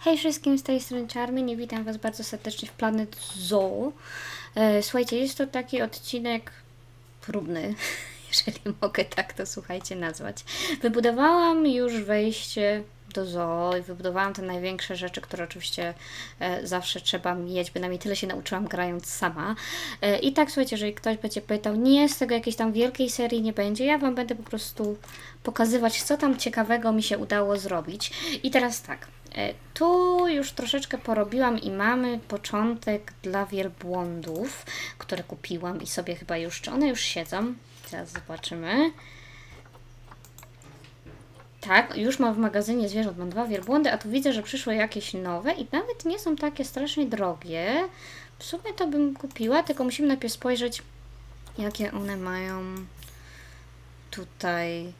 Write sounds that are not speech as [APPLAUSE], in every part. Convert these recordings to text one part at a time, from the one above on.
Hej wszystkim, z tej strony Charmy, witam Was bardzo serdecznie w Planet Zoo. E, Słuchajcie, jest to taki odcinek próbny, [LAUGHS] jeżeli mogę tak to słuchajcie nazwać. Wybudowałam już wejście do zoo i wybudowałam te największe rzeczy, które oczywiście e, zawsze trzeba mieć, bynajmniej tyle się nauczyłam grając sama. E, I tak słuchajcie, jeżeli ktoś będzie pytał, nie, z tego jakiejś tam wielkiej serii nie będzie, ja Wam będę po prostu pokazywać, co tam ciekawego mi się udało zrobić. I teraz tak, tu już troszeczkę porobiłam i mamy początek dla wielbłądów, które kupiłam i sobie chyba już, czy one już siedzą? Teraz zobaczymy. Tak, już mam w magazynie zwierząt, mam dwa wielbłądy, a tu widzę, że przyszły jakieś nowe i nawet nie są takie strasznie drogie. W sumie to bym kupiła, tylko musimy najpierw spojrzeć, jakie one mają tutaj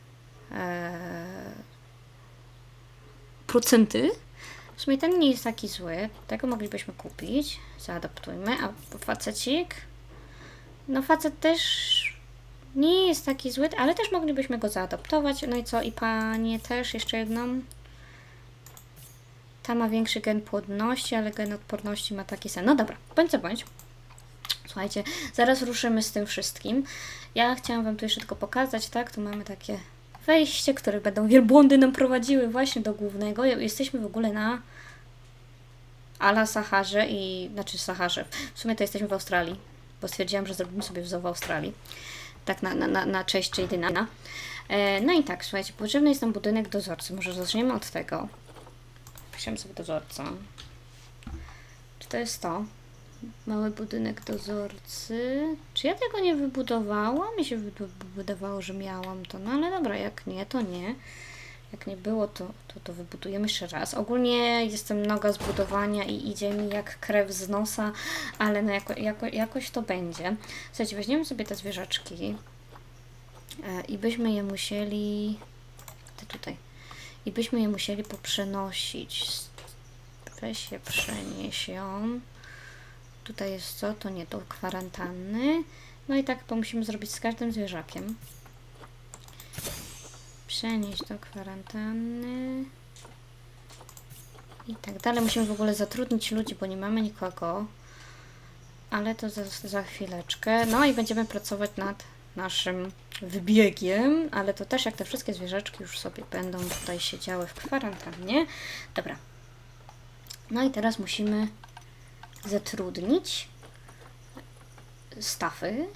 e, procenty. W sumie ten nie jest taki zły, tego moglibyśmy kupić, zaadaptujmy, a facecik, no facet też nie jest taki zły, ale też moglibyśmy go zaadoptować. No i co? I panie też, jeszcze jedną. Ta ma większy gen płodności, ale gen odporności ma taki sam. No dobra, bądź co bądź. Słuchajcie, zaraz ruszymy z tym wszystkim. Ja chciałam Wam tu jeszcze tylko pokazać, tak? Tu mamy takie wejście, które będą wielbłądy nam prowadziły właśnie do głównego. Jesteśmy w ogóle na Ala Saharze i, znaczy Saharze. W sumie to jesteśmy w Australii, bo stwierdziłam, że zrobimy sobie wzór w Australii tak na, na, na cześć Jadyna. E, no i tak, słuchajcie, potrzebny jest nam budynek dozorcy. Może zaczniemy od tego. Piszemy sobie dozorca. Czy to jest to? Mały budynek dozorcy. Czy ja tego nie wybudowałam? Mi się wydawało, że miałam to. No ale dobra, jak nie, to nie. Jak nie było, to, to, to wybudujemy jeszcze raz. Ogólnie jestem noga z budowania i idzie mi jak krew z nosa, ale no jako, jako, jakoś to będzie. Słuchajcie, weźmiemy sobie te zwierzaczki e, i byśmy je musieli... Te tutaj. I byśmy je musieli poprzenosić. Weź je przenieś ją. Tutaj jest co? To nie, to kwarantanny. No i tak to musimy zrobić z każdym zwierzakiem przenieść do kwarantanny i tak dalej. Musimy w ogóle zatrudnić ludzi, bo nie mamy nikogo. Ale to za, za chwileczkę. No i będziemy pracować nad naszym wybiegiem, ale to też jak te wszystkie zwierzaczki już sobie będą tutaj siedziały w kwarantannie. Dobra. No i teraz musimy zatrudnić stafy.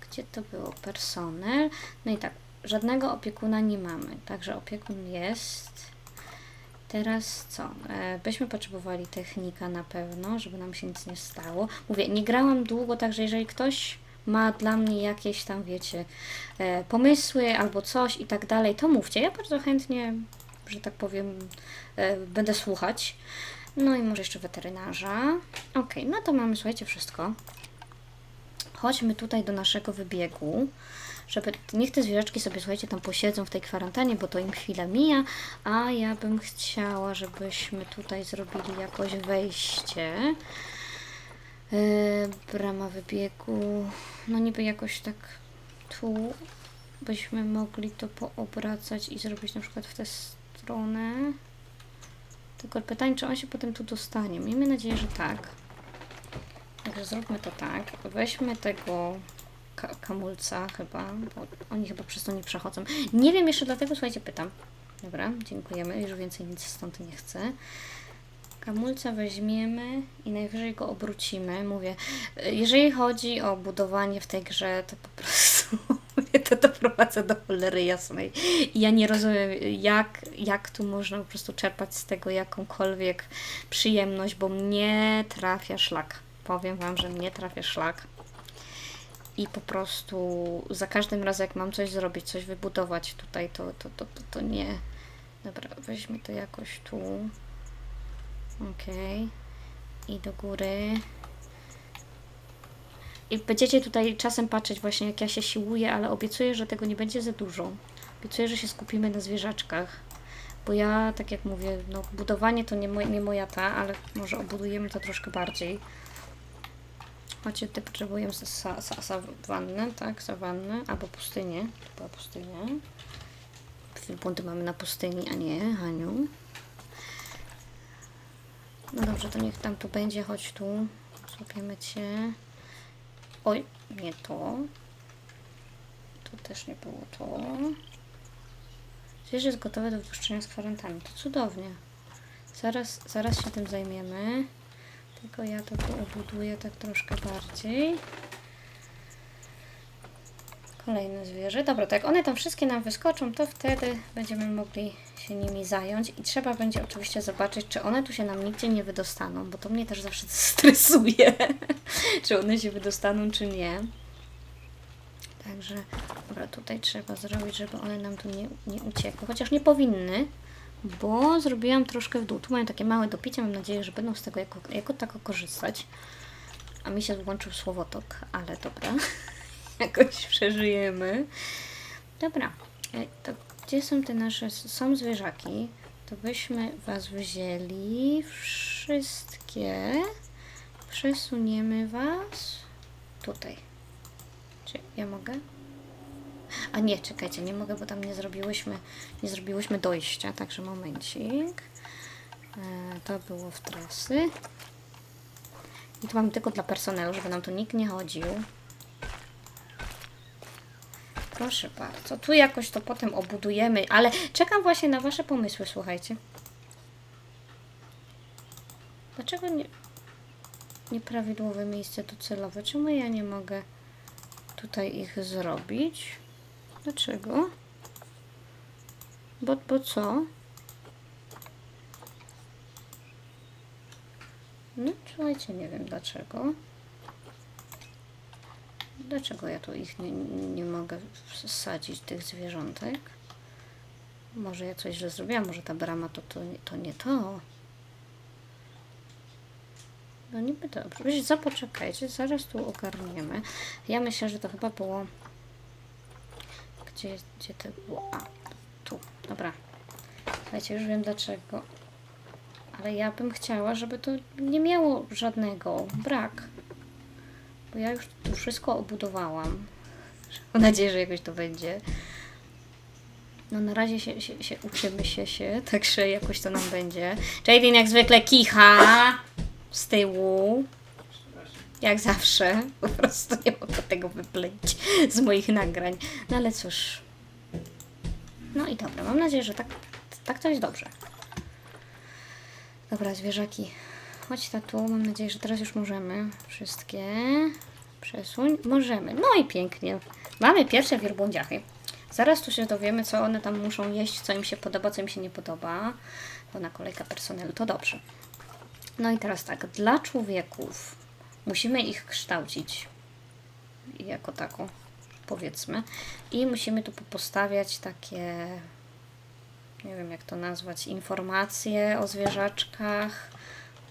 Gdzie to było? Personel. No i tak, żadnego opiekuna nie mamy, także opiekun jest. Teraz co? E, byśmy potrzebowali technika na pewno, żeby nam się nic nie stało. Mówię, nie grałam długo, także jeżeli ktoś ma dla mnie jakieś tam, wiecie, e, pomysły albo coś i tak dalej, to mówcie. Ja bardzo chętnie, że tak powiem, e, będę słuchać. No i może jeszcze weterynarza. Ok, no to mamy, słuchajcie, wszystko. Chodźmy tutaj do naszego wybiegu żeby niech te zwierzaczki sobie, słuchajcie, tam posiedzą w tej kwarantannie, bo to im chwila mija, a ja bym chciała, żebyśmy tutaj zrobili jakoś wejście. Yy, brama wybiegu, no niby jakoś tak tu byśmy mogli to poobracać i zrobić na przykład w tę stronę. Tylko pytanie, czy on się potem tu dostanie. Miejmy nadzieję, że tak. Także zróbmy to tak. Weźmy tego ka kamulca chyba, bo oni chyba przez to nie przechodzą. Nie wiem jeszcze dlatego, słuchajcie, pytam. Dobra, dziękujemy, już więcej nic stąd nie chcę. Kamulca weźmiemy i najwyżej go obrócimy. Mówię, jeżeli chodzi o budowanie w tej grze, to po prostu [LAUGHS] [LAUGHS] to doprowadza do cholery jasnej. I ja nie rozumiem, jak, jak tu można po prostu czerpać z tego jakąkolwiek przyjemność, bo mnie trafia szlak. Powiem Wam, że mnie trafia szlak i po prostu za każdym razem, jak mam coś zrobić, coś wybudować tutaj, to, to, to, to, to nie. Dobra, weźmy to jakoś tu. Ok. I do góry. I będziecie tutaj czasem patrzeć właśnie, jak ja się siłuję, ale obiecuję, że tego nie będzie za dużo. Obiecuję, że się skupimy na zwierzaczkach. Bo ja, tak jak mówię, no, budowanie to nie, moj, nie moja ta, ale może obudujemy to troszkę bardziej. Chodźcie, tutaj potrzebujemy sa, sa, sawannę, tak? Sawannę, albo pustynię. To była pustynia. Wielbłądy mamy na pustyni, a nie, Haniu. No dobrze, to niech tam tu będzie, chodź tu. Złapiemy cię. Oj, nie to. Tu też nie było to. Zwierzę jest gotowe do wypuszczenia z kwarantanny. To cudownie. Zaraz, zaraz się tym zajmiemy. Tylko ja to obuduję tak troszkę bardziej. Kolejne zwierzę. Dobra, to jak one tam wszystkie nam wyskoczą, to wtedy będziemy mogli się nimi zająć. I trzeba będzie oczywiście zobaczyć, czy one tu się nam nigdzie nie wydostaną, bo to mnie też zawsze [LAUGHS] stresuje, czy one się wydostaną, czy nie. Także, dobra, tutaj trzeba zrobić, żeby one nam tu nie, nie uciekły. Chociaż nie powinny, bo zrobiłam troszkę w dół. Tu mają takie małe dopicie, mam nadzieję, że będą z tego jako, jako tako korzystać. A mi się włączył słowotok, ale dobra. [LAUGHS] [LAUGHS] Jakoś przeżyjemy. Dobra, e, to gdzie są te nasze, są zwierzaki, to byśmy Was wzięli wszystkie, przesuniemy Was tutaj. Czy ja mogę? A nie, czekajcie, nie mogę, bo tam nie zrobiłyśmy, nie zrobiłyśmy dojścia, także momencik. E, to było w trasy. I tu mamy tylko dla personelu, żeby nam tu nikt nie chodził. Proszę bardzo. Tu jakoś to potem obudujemy, ale czekam właśnie na Wasze pomysły, słuchajcie. Dlaczego nie... nieprawidłowe miejsce docelowe? Czemu ja nie mogę tutaj ich zrobić? Dlaczego? Bo, bo co? No, słuchajcie, nie wiem dlaczego. Dlaczego ja tu ich nie, nie mogę wsadzić, tych zwierzątek? Może ja coś źle zrobiłam, może ta brama to, to, to nie to. No niby dobrze. Wiecie, zapoczekajcie, zaraz tu ogarniemy. Ja myślę, że to chyba było... Gdzie, gdzie to było? A, tu. Dobra. Słuchajcie, już wiem dlaczego. Ale ja bym chciała, żeby to nie miało żadnego. Brak. Bo ja już tu wszystko obudowałam. Mam nadzieję, że jakoś to będzie. No na razie się, się, się uczymy się się, [LAUGHS] także jakoś to nam będzie. Jaden jak zwykle kicha z tyłu. Jak zawsze. [LAUGHS] Po prostu nie mogę tego wypleić z moich nagrań. No ale cóż. No i dobra, mam nadzieję, że tak, tak to jest dobrze. Dobra, zwierzaki. Chodź tu, mam nadzieję, że teraz już możemy wszystkie przesuń. Możemy. No i pięknie. Mamy pierwsze wielbłądziachy. Zaraz tu się dowiemy, co one tam muszą jeść, co im się podoba, co im się nie podoba. Pełna kolejka personelu, to dobrze. No i teraz tak, dla człowieków musimy ich kształcić jako taką, powiedzmy. I musimy tu postawiać takie, nie wiem jak to nazwać, informacje o zwierzaczkach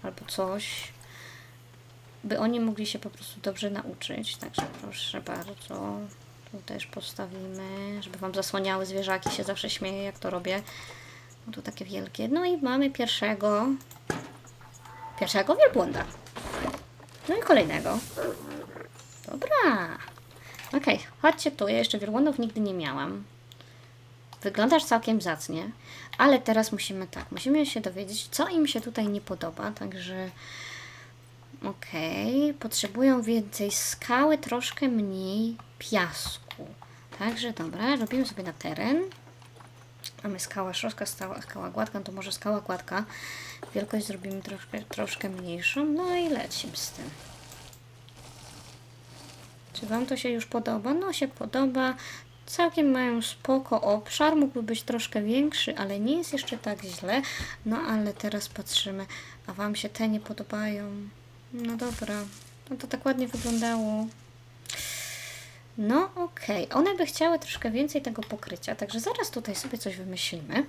albo coś, by oni mogli się po prostu dobrze nauczyć. Także proszę bardzo, tu też postawimy, żeby Wam zasłaniały zwierzaki, się zawsze śmieję jak to robię. No tu takie wielkie. No i mamy pierwszego, pierwszego wielbłąda. No i kolejnego. Dobra. Okej, chodźcie tu. Ja jeszcze wielbłądów nigdy nie miałam. Wyglądasz całkiem zacnie, ale teraz musimy tak, musimy się dowiedzieć, co im się tutaj nie podoba, także okej, potrzebują więcej skały, troszkę mniej piasku. Także dobra, robimy sobie na teren. Mamy skała szeroka, skała, skała gładka, no to może skała gładka. Wielkość zrobimy troszkę, troszkę mniejszą, no i lecimy z tym. Czy Wam to się już podoba? No się podoba. Całkiem mają spoko obszar, mógłby być troszkę większy, ale nie jest jeszcze tak źle. No ale teraz patrzymy, a Wam się te nie podobają. No dobra, no to tak ładnie wyglądało. No okej, one by chciały troszkę więcej tego pokrycia, także zaraz tutaj sobie coś wymyślimy.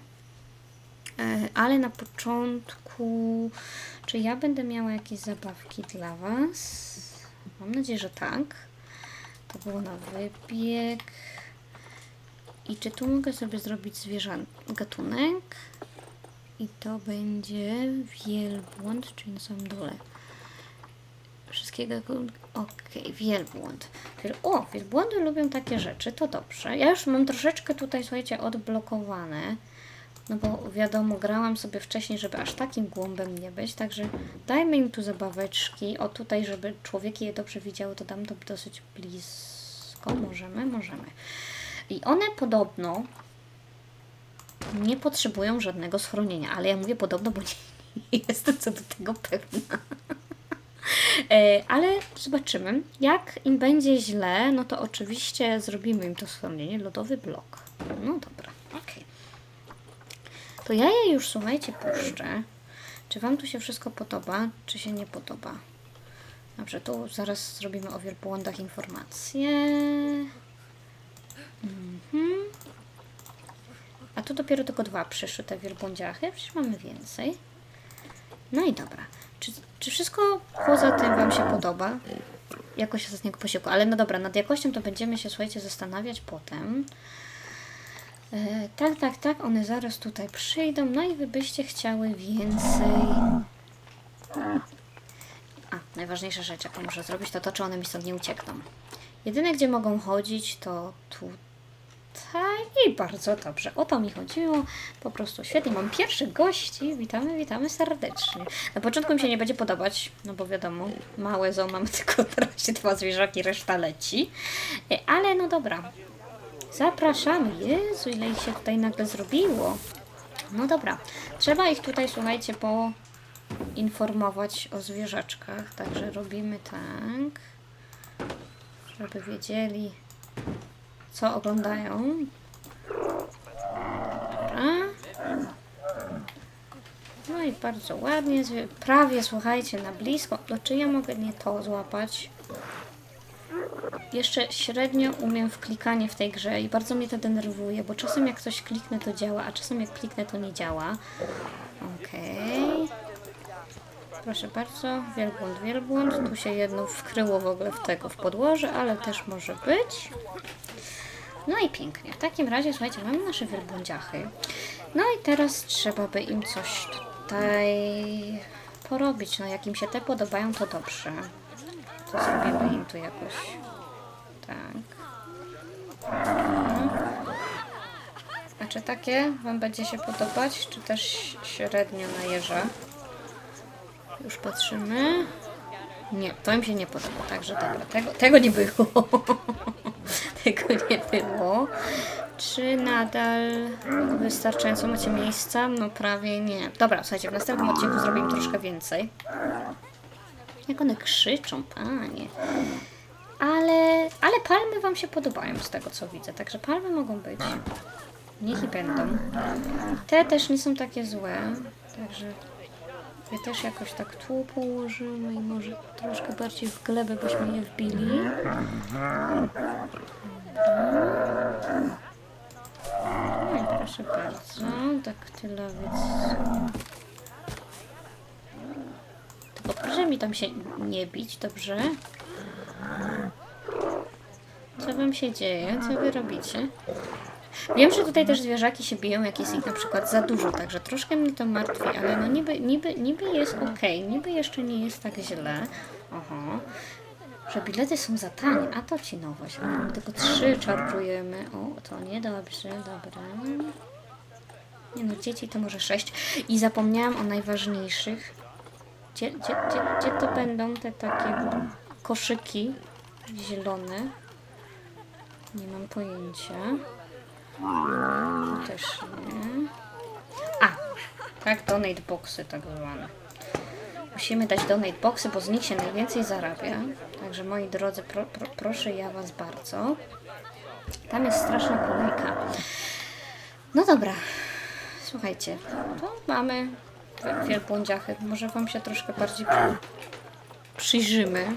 E, Ale na początku, czy ja będę miała jakieś zabawki dla Was? Mam nadzieję, że tak. To było na wybieg. I czy tu mogę sobie zrobić zwierzę gatunek? I to będzie wielbłąd, czyli na samym dole. Wszystkie gatunki. Okej, wielbłąd. Wiel... O, wielbłądy lubią takie rzeczy, to dobrze. Ja już mam troszeczkę tutaj, słuchajcie, odblokowane. No bo wiadomo, grałam sobie wcześniej, żeby aż takim głąbem nie być, także dajmy im tu zabaweczki. O tutaj, żeby człowieki je dobrze widziały, to dam to dosyć blisko. Możemy? Możemy. I one podobno nie potrzebują żadnego schronienia, ale ja mówię podobno, bo [LAUGHS] nie jestem co do tego pewna. E, Ale zobaczymy. Jak im będzie źle, no to oczywiście zrobimy im to schronienie. Lodowy blok. No dobra, okej. To ja je już, słuchajcie, puszczę. Czy Wam tu się wszystko podoba, czy się nie podoba? Dobrze, tu zaraz zrobimy o wielbłądach informacje. Mhm. A tu dopiero tylko dwa przyszły te wielbłądziachy, przecież mamy więcej. No i dobra. Czy, czy wszystko poza tym Wam się podoba? Jakość ostatniego posiłku. Ale no dobra, nad jakością to będziemy się, słuchajcie, zastanawiać potem. E, tak, tak, tak, one zaraz tutaj przyjdą. No i Wy byście chciały więcej. A, najważniejsza rzecz, jaką muszę zrobić, to to, czy one mi stąd nie uciekną. Jedyne, gdzie mogą chodzić, to tutaj i bardzo dobrze. O to mi chodziło. Po prostu świetnie. Mam pierwszych gości. Witamy, witamy serdecznie. Na początku mi się nie będzie podobać, no bo wiadomo, małe zoo mamy [LAUGHS] tylko na razie dwa zwierzaki, reszta leci. E, Ale no dobra. Zapraszamy. Jezu, ile ich się tutaj nagle zrobiło. No dobra. Trzeba ich tutaj, słuchajcie, poinformować o zwierzaczkach. Także robimy tak, żeby wiedzieli, co oglądają. Dobra. No i bardzo ładnie, prawie słuchajcie na blisko. No czy ja mogę nie to złapać? Jeszcze średnio umiem w klikanie w tej grze i bardzo mnie to denerwuje, bo czasem jak coś kliknę to działa, a czasem jak kliknę to nie działa. Okej. Proszę bardzo, wielbłąd, wielbłąd. Tu się jedno wkryło w ogóle w tego, w podłoże, ale też może być. No i pięknie. W takim razie, słuchajcie, mamy nasze wielbłądziachy. No i teraz trzeba by im coś tutaj porobić. No jak im się te podobają, to dobrze. To zrobimy im tu jakoś tak. A czy takie Wam będzie się podobać, czy też średnio na jeża? Już patrzymy. Nie, to im się nie podoba, także dobra, tego, tego nie było. [LAUGHS] tego nie było. Czy nadal wystarczająco macie miejsca? No prawie nie. Dobra, słuchajcie, w następnym odcinku zrobimy troszkę więcej. Jak one krzyczą, panie. Ale, ale palmy Wam się podobają z tego co widzę, także palmy mogą być. Niech i będą. Te też nie są takie złe, także je też jakoś tak tu położymy i może troszkę bardziej w glebę byśmy je wbili. No proszę bardzo, daktylowiec. Tylko proszę mi tam się nie bić, dobrze? Co wam się dzieje? Co wy robicie? Wiem, że tutaj też zwierzaki się biją, jak jest ich na przykład za dużo, także troszkę mnie to martwi, ale no niby, niby, niby jest ok, niby jeszcze nie jest tak źle. Oho. Że bilety są za tanie, a to ci nowość. A my tylko trzy czarżujemy. O, to niedobrze, dobra. Nie no, dzieci to może sześć. I zapomniałam o najważniejszych. Gdzie, gdzie, gdzie, gdzie to będą te takie koszyki zielone? Nie mam pojęcia. Tu też nie. A, tak, donate boxy tak zwane. Musimy dać donate boxy, bo z nich się najwięcej zarabia. Także moi drodzy, pro, pro, proszę ja was bardzo. Tam jest straszna kolejka. No dobra, słuchajcie, to mamy wi- wielbłądziachy. Może wam się troszkę bardziej przy, przyjrzymy.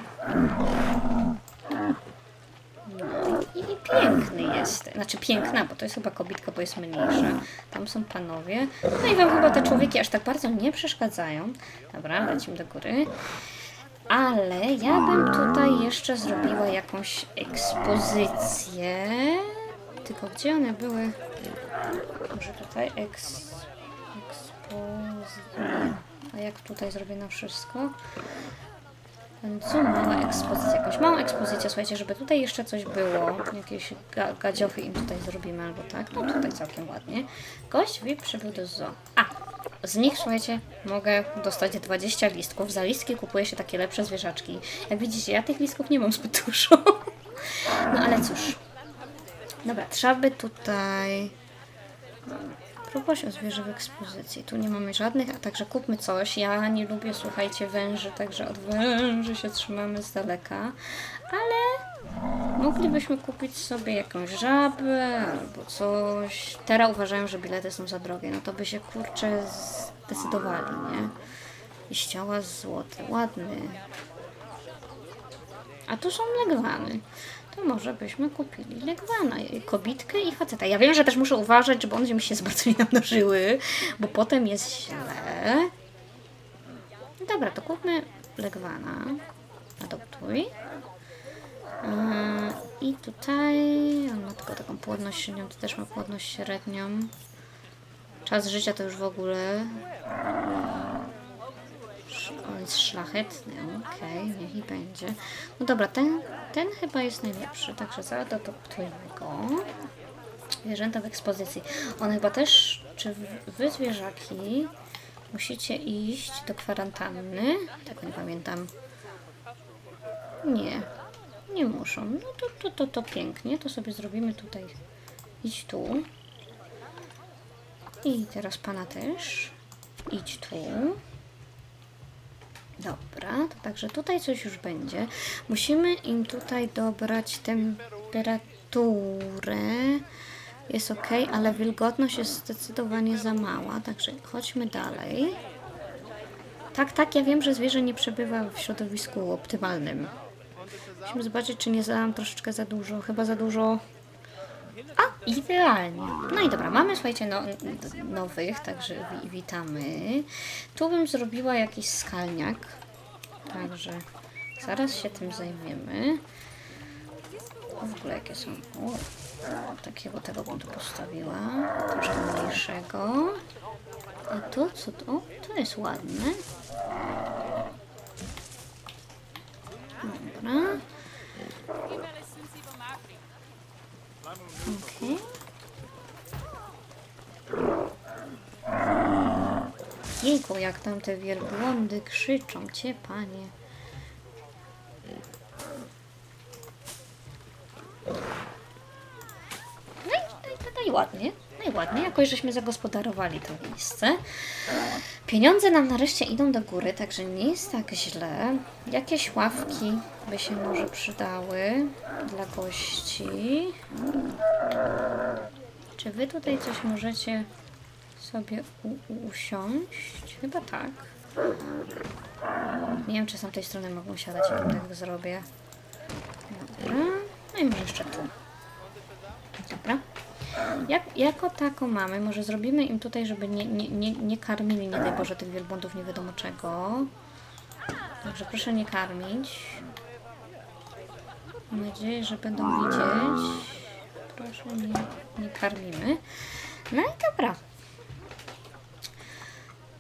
I piękny jest. Znaczy piękna, bo to jest chyba kobitka, bo jest mniejsza. Tam są panowie. No i wam chyba te człowieki aż tak bardzo nie przeszkadzają. Dobra, lecimy do góry. Ale ja bym tutaj jeszcze zrobiła jakąś ekspozycję. Tylko gdzie one były? Może tutaj eks... ekspozycja. A jak tutaj zrobię na wszystko? Co mała ekspozycja, jakąś małą ekspozycję, słuchajcie, żeby tutaj jeszcze coś było, jakieś ga im tutaj zrobimy albo tak, no tutaj całkiem ładnie. Gość VIP przybył do zoo. A, z nich, słuchajcie, mogę dostać 20 listków. Za listki kupuje się takie lepsze zwierzaczki. Jak widzicie, ja tych listków nie mam zbyt dużo. No ale cóż. Dobra, trzeba by tutaj... O zwierzę w ekspozycji. Tu nie mamy żadnych, a także kupmy coś. Ja nie lubię, słuchajcie, węży, także od węży się trzymamy z daleka. Ale moglibyśmy kupić sobie jakąś żabę albo coś. Teraz uważają, że bilety są za drogie. No to by się, kurczę, zdecydowali, nie? I ściała złoty. Ładny. A tu są legwany. To może byśmy kupili legwana, kobitkę i faceta. Ja wiem, że też muszę uważać, żeby one mi się bardzo nie namnożyły, [LAUGHS] bo potem jest źle. Dobra, to kupmy legwana. Adoptuj. Yy, I tutaj on ma tylko taką płodność średnią, to też ma płodność średnią. Czas życia to już w ogóle on jest szlachetny, okej, niech i będzie. No dobra, ten, ten chyba jest najlepszy, także zaadoptujmy go. Zwierzęta w ekspozycji. One chyba też, czy wy zwierzaki musicie iść do kwarantanny? Tego nie pamiętam. Nie, nie muszą. No to, to, to, to pięknie, to sobie zrobimy tutaj. Idź tu. I teraz pana też. Idź tu. Dobra, to także tutaj coś już będzie. Musimy im tutaj dobrać temperaturę. Jest ok, ale wilgotność jest zdecydowanie za mała, także chodźmy dalej. Tak, tak, ja wiem, że zwierzę nie przebywa w środowisku optymalnym. Musimy zobaczyć, czy nie zadałam troszeczkę za dużo. Chyba za dużo. A, idealnie. No i dobra, mamy, słuchajcie, no, nowych, także wi witamy. Tu bym zrobiła jakiś skalniak. Także zaraz się tym zajmiemy. W ogóle jakie są... O, takiego tego bym tu postawiła. Troszkę mniejszego. A to co? O, to jest ładne. Dobra. Okej. Jejku, jak tam te wielbłądy krzyczą, cię panie. No i, no i, no ładnie, no i ładnie, jakoś żeśmy zagospodarowali to miejsce. Pieniądze nam nareszcie idą do góry, także nie jest tak źle. Jakieś ławki by się może przydały dla gości. Czy wy tutaj coś możecie sobie usiąść? Chyba tak. Nie wiem, czy z tamtej strony mogą siadać, jak tak zrobię. Dobra. No i może jeszcze tu. Jak, jako taką mamy, może zrobimy im tutaj, żeby nie, nie, nie, nie karmili, nie daj Boże, tych wielbłądów nie wiadomo czego. Także proszę nie karmić. Mam nadzieję, że będą widzieć. Proszę nie, nie karmimy. No i dobra.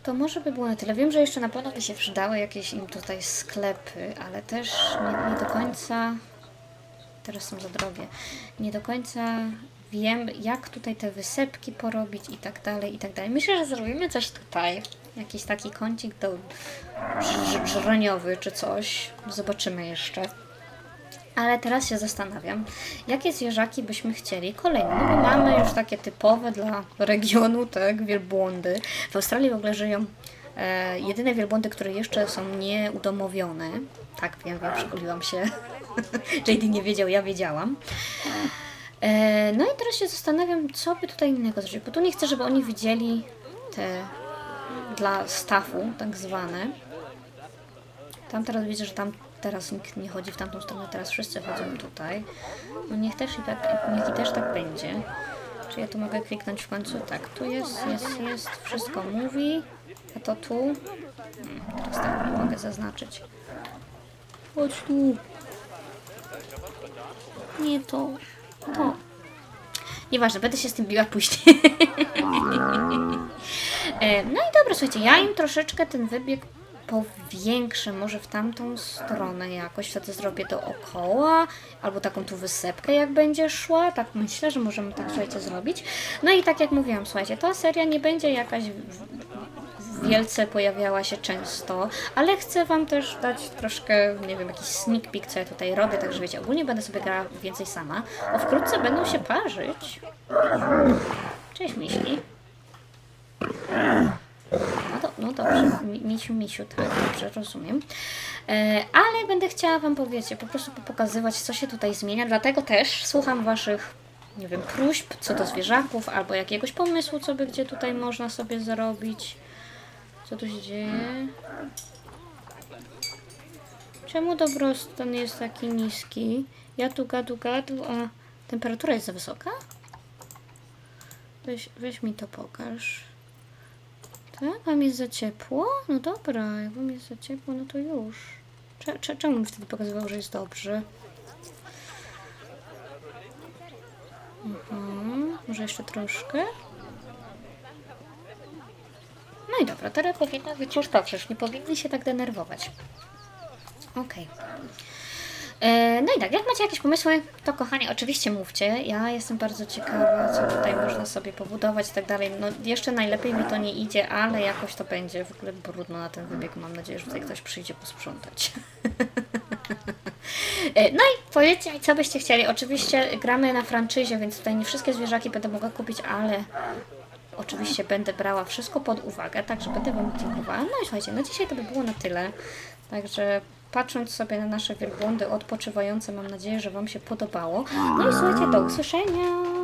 To może by było na tyle. Wiem, że jeszcze na pewno by się przydały jakieś im tutaj sklepy, ale też nie, nie do końca. Teraz są za drogie. Nie do końca wiem, jak tutaj te wysepki porobić i tak dalej, i tak dalej. Myślę, że zrobimy coś tutaj. Jakiś taki kącik do żroniowy czy coś. Zobaczymy jeszcze. Ale teraz się zastanawiam, jakie zwierzaki byśmy chcieli kolejne. No bo mamy już takie typowe dla regionu, tak, wielbłądy. W Australii w ogóle żyją e, jedyne wielbłądy, które jeszcze są nieudomowione. Tak, wiem, wiem, szkoliłam się. [LAUGHS] JD nie wiedział, ja wiedziałam. E, no i teraz się zastanawiam, co by tutaj innego zrobić, bo tu nie chcę, żeby oni widzieli te dla stafu, tak zwane. Tam teraz widzę, że tam teraz nikt nie chodzi w tamtą stronę, teraz wszyscy chodzą tutaj. No niech też i tak, niech i też tak będzie. Czy ja tu mogę kliknąć w końcu? Tak, tu jest, jest, jest, wszystko mówi. A to tu? Hmm, teraz tak nie mogę zaznaczyć. Chodź tu. Nie to. To. Nieważne, będę się z tym biła później. [LAUGHS] E, no i dobra, słuchajcie, ja im troszeczkę ten wybieg powiększę może w tamtą stronę jakoś, wtedy zrobię dookoła, albo taką tu wysepkę jak będzie szła, tak myślę, że możemy tak, słuchajcie, zrobić. No i tak jak mówiłam, słuchajcie, ta seria nie będzie jakaś wielce pojawiała się często, ale chcę Wam też dać troszkę, nie wiem, jakiś sneak peek, co ja tutaj robię, także wiecie, ogólnie będę sobie grała więcej sama, a wkrótce będą się parzyć. Cześć, Miśli. No, do, no dobrze, Mi- misiu, misiu, tak, dobrze, rozumiem. E, ale będę chciała Wam powiedzieć, po prostu pokazywać, co się tutaj zmienia, dlatego też słucham Waszych, nie wiem, próśb co do zwierzaków, albo jakiegoś pomysłu, co by gdzie tutaj można sobie zarobić. Co tu się dzieje? Czemu dobrostan jest taki niski? Ja tu gadu gadu, a temperatura jest za wysoka? Weź, weź mi to pokaż. Tak? Wam jest za ciepło? No dobra, jak wam jest za ciepło, no to już. Cze, cze, czemu mi wtedy pokazywał, że jest dobrze? Mhm, może jeszcze troszkę? I dobra, teraz powinno być już dobrze, już nie powinny się tak denerwować. Okej. E, No i tak, jak macie jakieś pomysły, to kochani, oczywiście mówcie. Ja jestem bardzo ciekawa, co tutaj można sobie pobudować i tak dalej. No jeszcze najlepiej mi to nie idzie, ale jakoś to będzie. W ogóle brudno na ten wybieg. Mam nadzieję, że tutaj ktoś przyjdzie posprzątać. [LAUGHS] E, No i powiedzcie mi, co byście chcieli. Oczywiście gramy na franczyzie, więc tutaj nie wszystkie zwierzaki będę mogła kupić, ale oczywiście będę brała wszystko pod uwagę, także będę Wam dziękowała. No i słuchajcie, na dzisiaj to by było na tyle. Także patrząc sobie na nasze wielbłądy odpoczywające, mam nadzieję, że Wam się podobało. No i słuchajcie, do usłyszenia!